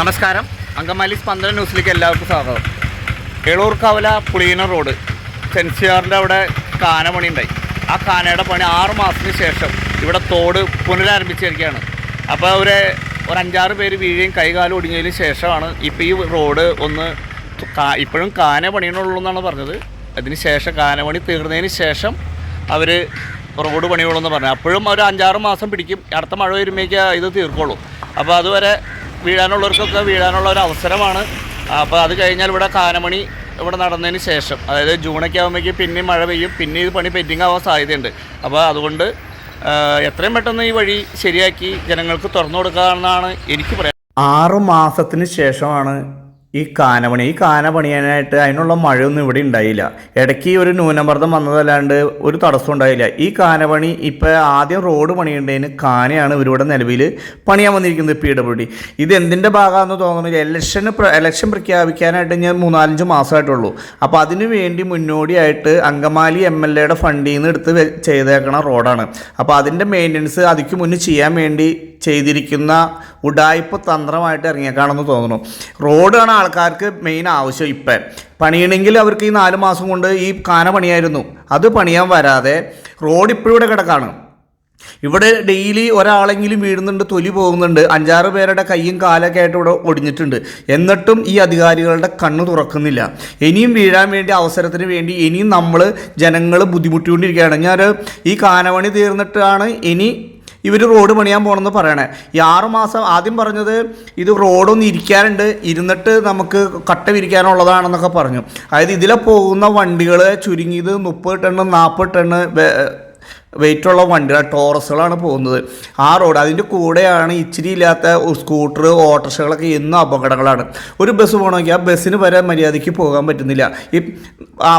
നമസ്കാരം. അങ്കമാലി സ്പന്ദന ന്യൂസിലേക്ക് എല്ലാവർക്കും സ്വാഗതം. എളൂർ കവല പുളിയന റോഡ് സെൻസിയാറിന്റെ അവിടെ കാന പണി ഉണ്ടായി ആ കാനയുടെ പണി ആറ് മാസത്തിന് ശേഷം ഇവിടെ തോട് പുനരാരംഭിച്ചിരിക്കുകയാണ്. അപ്പോൾ ഒരു ഒരു അഞ്ചാറ് പേര് വീഴുകയും കൈകാലം ഒടിഞ്ഞതിന് ശേഷമാണ് ഇപ്പോൾ ഈ റോഡ് ഒന്ന് ഇപ്പോഴും കാന പണിയണുള്ളൂ എന്നാണ് പറഞ്ഞത്. അതിന് ശേഷം കാന പണി തീർന്നതിന് ശേഷം അവർ റോഡ് പണിയുള്ളൂ എന്ന് പറഞ്ഞു അപ്പോഴും ഒരു അഞ്ചാറ് മാസം പിടിക്കും. അടുത്ത മഴ വരുമ്പോഴേക്ക് ഇത് തീർക്കുള്ളൂ. അപ്പോൾ അതുവരെ വീഴാനുള്ളവർക്കൊക്കെ വീഴാനുള്ള ഒരു അവസരമാണ് അപ്പോൾ അത് കഴിഞ്ഞാൽ ഇവിടെ കാനമണി ഇവിടെ നടന്നതിന് ശേഷം അതായത് ജൂണൊക്കെ ആകുമ്പോഴേക്കും പിന്നെയും മഴ പെയ്യും പിന്നെ ഇത് പണി പെൻഡിങ് ആവാൻ സാധ്യതയുണ്ട്. അപ്പോൾ അതുകൊണ്ട് എത്രയും പെട്ടെന്ന് ഈ വഴി ശരിയാക്കി ജനങ്ങൾക്ക് തുറന്നു കൊടുക്കുക എന്നാണ് എനിക്ക് പറയാം ആറു മാസത്തിന് ശേഷമാണ് ഈ കാനപണി ഈ കാന പണിയാനായിട്ട് അതിനുള്ള മഴയൊന്നും ഇവിടെ ഉണ്ടായില്ല. ഇടയ്ക്ക് ഒരു ന്യൂനമർദ്ദം വന്നതല്ലാണ്ട് ഒരു തടസ്സം ഉണ്ടായില്ല. ഈ കാനപണി ഇപ്പോൾ ആദ്യം റോഡ് പണിയുണ്ടതിന് കാനയാണ് ഇവരിവിടെ നിലവിൽ പണിയാൻ വന്നിരിക്കുന്നത് പി ഡബ്ല്യു ഡി ഇത് എന്തിന്റെ ഭാഗമാണെന്ന് തോന്നുന്നില്ല എലക്ഷൻ ഇലക്ഷൻ പ്രഖ്യാപിക്കാനായിട്ട് ഞാൻ മൂന്നാലഞ്ച് മാസമായിട്ടുള്ളൂ. അപ്പോൾ അതിനു വേണ്ടി മുന്നോടിയായിട്ട് അങ്കമാലി എം എൽ എയുടെ ഫണ്ടിൽ നിന്ന് എടുത്ത് ചെയ്തേക്കണ റോഡാണ്. അപ്പോൾ അതിന്റെ മെയിന്റനൻസ് അതിക്ക് മുന്നേ ചെയ്യാൻ വേണ്ടി ചെയ്തിരിക്കുന്ന ഉടായ്പ തന്ത്രമായിട്ട് ഇറങ്ങിയേക്കാണെന്ന് തോന്നുന്നു. റോഡാണ് ആൾക്കാർക്ക് മെയിൻ ആവശ്യം ഇപ്പം. പണിയണമെങ്കിൽ അവർക്ക് ഈ നാല് മാസം കൊണ്ട് ഈ കാന പണിയായിരുന്നു. അത് പണിയാൻ വരാതെ റോഡ് ഇപ്പോഴും ഇവിടെ കിടക്കാണ്. ഇവിടെ ഡെയിലി ഒരാളെങ്കിലും വീഴുന്നുണ്ട് തൊലി പോകുന്നുണ്ട്. അഞ്ചാറ് പേരുടെ കൈയും കാലൊക്കെ ആയിട്ട് ഇവിടെ ഒടിഞ്ഞിട്ടുണ്ട്. എന്നിട്ടും ഈ അധികാരികളുടെ കണ്ണ് തുറക്കുന്നില്ല. ഇനിയും വീഴാൻ വേണ്ടി അവസരത്തിന് വേണ്ടി ഇനിയും നമ്മൾ ജനങ്ങൾ ബുദ്ധിമുട്ടിക്കൊണ്ടിരിക്കുകയാണ്. ഞാൻ ഈ കാനവണി തീർന്നിട്ടാണ് ഇനി ഇവർ റോഡ് പണിയാൻ പോകണമെന്ന് പറയണേ. ഈ ആറുമാസം ആദ്യം പറഞ്ഞത് ഇത് റോഡൊന്ന് ഇരിക്കാനുണ്ട് ഇരുന്നിട്ട് നമുക്ക് കട്ട വിരിക്കാനുള്ളതാണെന്നൊക്കെ പറഞ്ഞു. അതായത് ഇതിലെ പോകുന്ന വണ്ടികൾ ചുരുങ്ങിയത് മുപ്പത് ടണ്ണ് നാൽപ്പത് ടണ്ണ് വെയിറ്റുള്ള വണ്ടികൾ ടോറസുകളാണ് പോകുന്നത്. ആ റോഡ് അതിന്റെ കൂടെയാണ് ഇച്ചിരി ഇല്ലാത്ത സ്കൂട്ടർ ഓട്ടോറിക്ഷകളൊക്കെ എന്നും അപകടങ്ങളാണ്. ഒരു ബസ് പോകണമെങ്കിൽ ആ ബസ്സിന് വരെ മര്യാദയ്ക്ക് പോകാൻ പറ്റുന്നില്ല. ഈ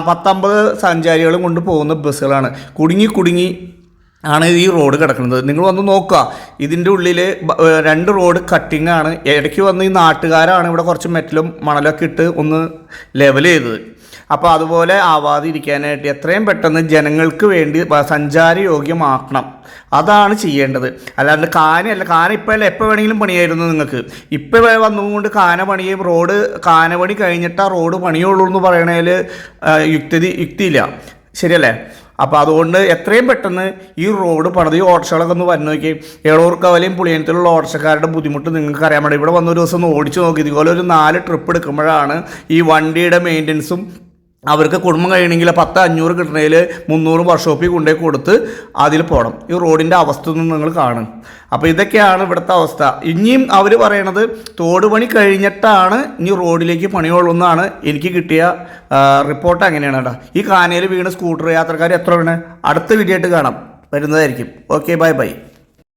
പത്തമ്പത് സഞ്ചാരികളും കൊണ്ട് പോകുന്ന ബസ്സുകളാണ്. കുടുങ്ങി കുടുങ്ങി ആണ് ഈ റോഡ് കിടക്കുന്നത്. നിങ്ങൾ വന്ന് നോക്കുക. ഇതിന്റെ ഉള്ളിൽ രണ്ട് റോഡ് കട്ടിംഗ് ആണ്. ഇടയ്ക്ക് വന്ന് ഈ നാട്ടുകാരാണ് ഇവിടെ കുറച്ച് മെറ്റലും മണലൊക്കെ ഇട്ട് ഒന്ന് ലെവൽ ചെയ്തത്. അപ്പോൾ അതുപോലെ ആവാതെ ഇരിക്കാനായിട്ട് എത്രയും പെട്ടെന്ന് ജനങ്ങൾക്ക് വേണ്ടി സഞ്ചാര യോഗ്യമാക്കണം അതാണ് ചെയ്യേണ്ടത്. അല്ലാണ്ട് കാനയല്ല കാന ഇപ്പോൾ അല്ല എപ്പോൾ വേണമെങ്കിലും പണിയായിരുന്നു നിങ്ങൾക്ക്. ഇപ്പോൾ വന്നുകൊണ്ട് കാന പണിയും റോഡ് കാന പണി കഴിഞ്ഞിട്ട് റോഡ് പണിയുള്ളൂ എന്ന് പറയണതിൽ യുക്തി യുക്തിയില്ല. ശരിയല്ലേ? അപ്പോൾ അതുകൊണ്ട് എത്രയും പെട്ടെന്ന് ഈ റോഡ് പണിത് ഈ ഓട്ടോകളൊക്കെ ഒന്ന് വന്നു നോക്കി. ഏളൂർ കവലയും പുളിയനത്തിലുള്ള ഓട്ടോക്കാരുടെ ബുദ്ധിമുട്ട് നിങ്ങൾക്ക് അറിയാൻ വേണ്ടി ഇവിടെ വന്ന ഒരു ദിവസം ഒന്ന് ഓടിച്ചു നോക്കി. ഇതുപോലെ ഒരു നാല് ട്രിപ്പ് എടുക്കുമ്പോഴാണ് ഈ വണ്ടിയുടെ മെയിന്റനൻസും അവർക്ക് കുടുംബം കഴിയണമെങ്കിൽ പത്ത് അഞ്ഞൂറ് കിട്ടണേൽ മുന്നൂറ് വർക്ക്ഷോപ്പിൽ കൊണ്ടുപോയി കൊടുത്ത് അതിൽ പോകണം ഈ റോഡിന്റെ അവസ്ഥ ഒന്നും നിങ്ങൾ കാണും. അപ്പോൾ ഇതൊക്കെയാണ് ഇവിടുത്തെ അവസ്ഥ. ഇനിയും അവർ പറയണത് തോട് പണി കഴിഞ്ഞിട്ടാണ് ഇനി റോഡിലേക്ക് പണിയുള്ളൂ എന്നാണ് എനിക്ക് കിട്ടിയ റിപ്പോർട്ട് അങ്ങനെയാണ് കേട്ടോ. ഈ കാനയിൽ വീണ് സ്കൂട്ടർ യാത്രക്കാർ എത്ര വീണ്? അടുത്ത വീഡിയോ ആയിട്ട് കാണാം. വരുന്നതായിരിക്കും. Okay bye bye